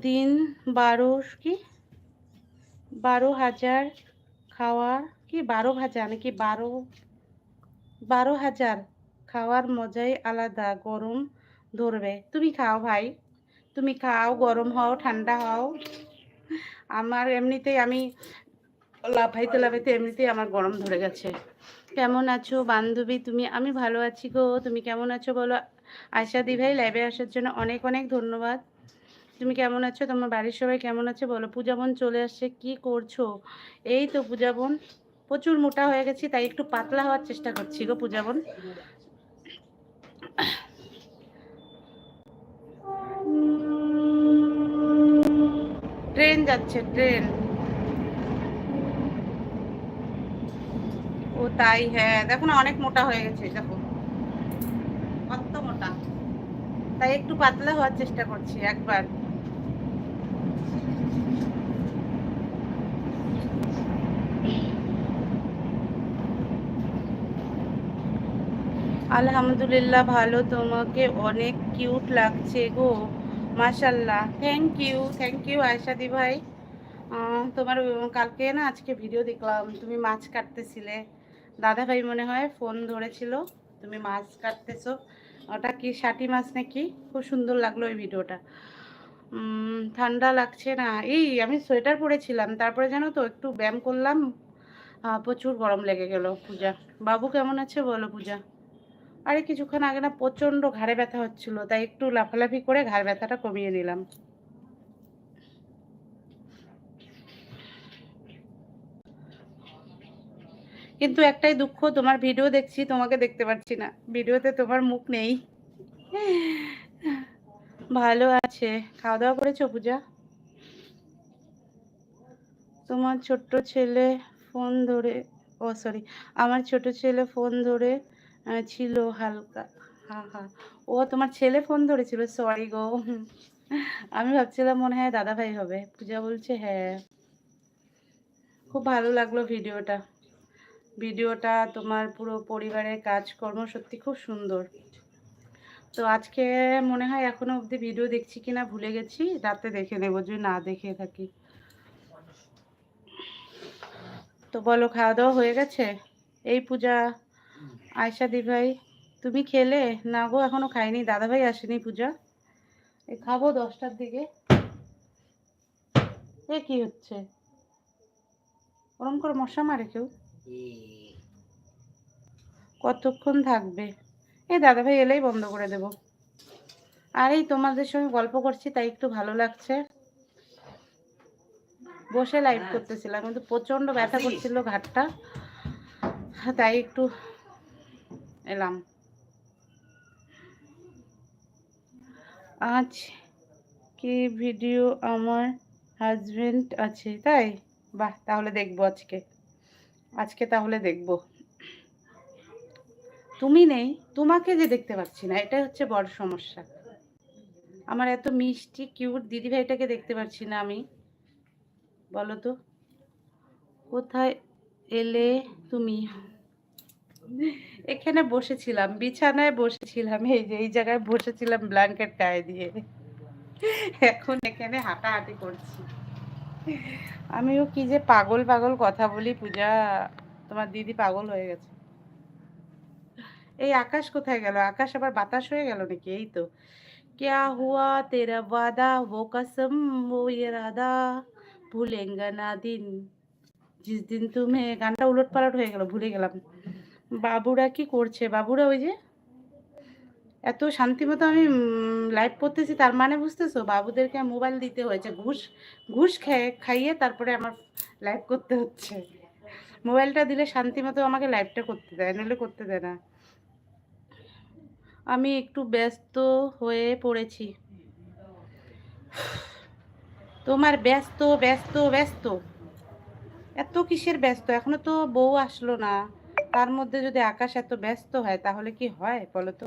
দিন বারো কি? বারো হাজার খাওয়া কি? বারো ভাজা নাকি বারো? বারো হাজার খাওয়ার মজাই আলাদা, গরম ধরবে। তুমি খাও ভাই। তুমি খাও, গরম হও, ঠান্ডা হও। আমার এমনিতেই আমি লাফাইতে লাফাইতে এমনিতেই আমার গরম ধরে গেছে। কেমন আছো বান্ধবী? তুমি, আমি ভালো আছি গো। তুমি কেমন আছো বলো? আশা দি ভাই ল্যাবে আসার জন্য অনেক অনেক ধন্যবাদ। তুমি কেমন আছো? তোমার বাড়ির সবাই কেমন আছে? বলো পূজা বোন চলে আসছে, কি করছ? এই তো পূজা বোন প্রচুর মোটা হয়ে গেছি, তাই একটু পাতলা হওয়ার চেষ্টা করছি গো পূজা বোন ট্রেন যাচ্ছে, ট্রেন। ও তাই হ্যাঁ দেখো না, অনেক মোটা হয়ে গেছে, দেখো। কত মোটা। তাই একটু পাতলা হওয়ার চেষ্টা করছি একবার। আলহামদুলিল্লাহ, ভালো। তোমাকে অনেক কিউট লাগছে গো। মাশাল্লাহ থ্যাংক ইউ থ্যাংক ইউ আয়সাদি ভাই। তোমার, কালকে না আজকে ভিডিও দেখলাম, তুমি মাছ কাটতেছিলে। দাদা ভাই মনে হয় ফোন ধরেছিল, তুমি মাছ কাটতেছো। ওটা কি ষাটি মাছ নাকি? খুব সুন্দর লাগল ওই ভিডিওটা। ঠান্ডা লাগছে না। এই, আমি সোয়েটার পরেছিলাম, তারপরে জানো তো, একটু ব্যায়াম করলাম। প্রচুর গরম লেগে গেল, পূজা। বাবু কেমন আছে বলো, পূজা? আরে কিছুক্ষণ আগে না প্রচণ্ড ঘাড়ে ব্যথা হচ্ছিল, তাই একটু লাফালাফি করে ঘাড় ব্যথাটা কমিয়ে নিলাম। কিন্তু একটাই দুঃখ, তোমার ভিডিও দেখছি, তোমাকে দেখতে পাচ্ছি না। ভিডিওতে তোমার মুখ নেই। ভালো আছে। খাওয়া দাওয়া করেছ পূজা? তোমার ছোট্ট ছেলে ফোন ধরে, ও সরি আমার ছোট ছেলে ফোন ধরে ছিল হালকা, হা হা। ও তোমার ছেলে ফোন ধরেছিল সরি গো। আমি ভাবছিলাম মনে হয় দাদা ভাই হবে। পূজা বলছে হ্যাঁ। খুব ভালো লাগল ভিডিওটা। ভিডিওটা তোমার পুরো পরিবারের কাজকর্ম সত্যি খুব সুন্দর। তো আজকে মনে হয় এখনও অবধি ভিডিও দেখছি কিনা ভুলে গেছি, রাতে দেখে নেব, যদি না দেখে থাকি। তো বলো, খাওয়া দাওয়া হয়ে গেছে? এই পূজা আয়সা দি ভাই তুমি খেলে? না গো এখনও খাইনি। দাদা ভাই আসেনি পূজা। এ খাব দশটার দিকে। এ কি হচ্ছে? ওরম করে মশা মারে কেউ? কতক্ষণ থাকবে? এই দাদা ভাই এলেই বন্ধ করে দেব। আর এই তোমাদের সঙ্গে গল্প করছি তাই একটু ভালো লাগছে। বসে লাইভ করতেছিলাম কিন্তু প্রচণ্ড ব্যথা করছিল ঘাটটা। তাই একটু এলাম। আজ কি ভিডিও আমার হাজবেন্ড আছে, তাই? বাহ, তাহলে দেখব আজকে। আজকে তাহলে দেখব। তুমি নেই, তোমাকে যে দেখতে পাচ্ছি না এটা হচ্ছে বড় সমস্যা। আমার এত মিষ্টি কিউট দিদিভাইটাকে দেখতে পাচ্ছি না আমি। বলো তো, কোথায় এলে তুমি? এখানে বসেছিলাম বিছানায় বসেছিলাম এই যে এই জায়গায় বসেছিলাম ব্ল্যাঙ্কেট গায়ে দিয়ে এখন এখানে হাঁটাহাঁটি করছি আমিও কি যে পাগল পাগল কথা বলি পূজা তোমার দিদি পাগল হয়ে গেছে এই আকাশ কোথায় গেল আকাশ আবার বাতাস হয়ে গেল নাকি এই তো क्या हुआ तेरा वादा वो कसम वो इरादा भूलेंगा ना दिन जिस दिन तुम्हें গানটা উলট পালট হয়ে গেল ভুলে গেলাম বাবুরা কি করছে? বাবুরা ওই যে? এত শান্তিমতো আমি লাইভ করতেছি, তার মানে বুঝতেছো? বাবুদেরকে মোবাইল দিতে হয়েছে, ঘুষ ঘুষ খেয়ে, খাইয়ে তারপরে আমার লাইভ করতে হচ্ছে। মোবাইলটা দিলে শান্তিমতো আমাকে লাইভটা করতে দেয় নইলে করতে দেয় না। আমি একটু ব্যস্ত হয়ে পড়েছি। তোমার ব্যস্ত ব্যস্ত ব্যস্ত। এত কিসের ব্যস্ত? এখনও তো বউ আসলো না। তার মধ্যে যদি আকাশ এত ব্যস্ত হয়, তাহলে কি হয় বলো তো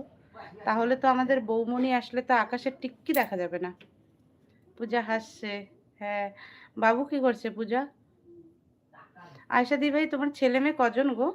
তাহলে তো আমাদের বৌমণি আসলে তো আকাশের টিক্কি দেখা যাবে না। পূজা হাসছে হ্যাঁ। বাবু কি করছে পূজা? আয়সা দি ভাই, তোমার ছেলে মেয়ে কজন গো?